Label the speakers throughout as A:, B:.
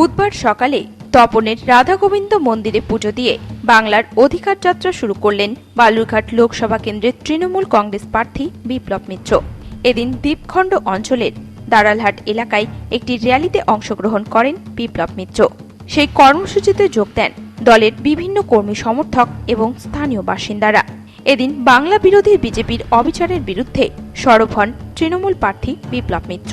A: বুধবার সকালে তপনের রাধা গোবিন্দ মন্দিরে পুজো দিয়ে বাংলার অধিকার যাত্রা শুরু করলেন বালুরঘাট লোকসভা কেন্দ্রের তৃণমূল কংগ্রেস প্রার্থী বিপ্লব মিত্র। এদিন দ্বীপখণ্ড অঞ্চলের দারালহাট এলাকায় একটি র্যালিতে অংশগ্রহণ করেন বিপ্লব মিত্র। সেই কর্মসূচিতে যোগ দেন দলের বিভিন্ন কর্মী সমর্থক এবং স্থানীয় বাসিন্দারা। এদিন বাংলা বিরোধী বিজেপির অবিচারের বিরুদ্ধে সরব হন তৃণমূল প্রার্থী বিপ্লব মিত্র।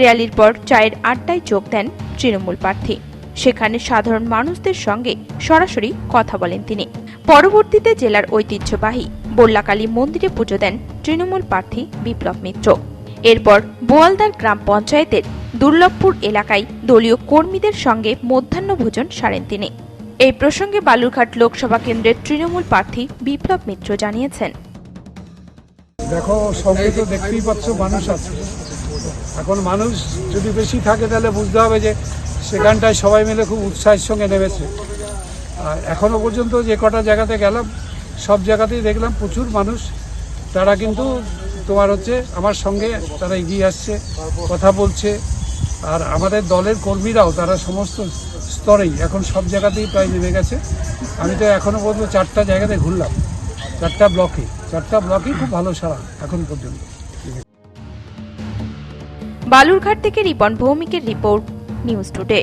A: র্যালির পর চায়ের আড্ডায় যোগ দেন তৃণমূল প্রার্থী। সেখানে সাধারণ মানুষদের সঙ্গে সরাসরি কথা বলেন তিনি। পরবর্তীতে জেলার ঐতিহ্যবাহী বল্লাকালী মন্দিরে পুজো দেন তৃণমূল প্রার্থী বিপ্লব মিত্র। এরপর বোয়ালদার গ্রাম পঞ্চায়েতের দুর্লভপুর এলাকায় দলীয় কর্মীদের সঙ্গে মধ্যাহ্নভোজন সারেন তিনি। এই প্রসঙ্গে বালুরঘাট লোকসভা কেন্দ্রের তৃণমূল প্রার্থী বিপ্লব মিত্র জানিয়েছেন।
B: দেখো সঙ্গে তো দেখতেই পাচ্ছ মানুষ আছে। এখন মানুষ যদি বেশি থাকে তাহলে বুঝতে হবে যে সেখানটায় সবাই মিলে খুব উৎসাহের সঙ্গে নেমেছে। আর এখনও পর্যন্ত যে কটা জায়গাতে গেলাম, সব জায়গাতেই দেখলাম প্রচুর মানুষ। তারা কিন্তু তোমার হচ্ছে আমার সঙ্গে, তারা এগিয়ে আসছে, কথা বলছে। আর আমাদের দলের কর্মীরাও, তারা সমস্ত স্তরেই এখন সব জায়গাতেই প্রায় নেমে গেছে। আমি তো এখনও পর্যন্ত চারটা জায়গাতে ঘুরলাম, চারটা ব্লকে। চারটা ব্লকেই খুব ভালো সারা এখন পর্যন্ত।
A: বালুরঘাট থেকে রিপন ভৌমিকের রিপোর্ট নিউজ টুডে।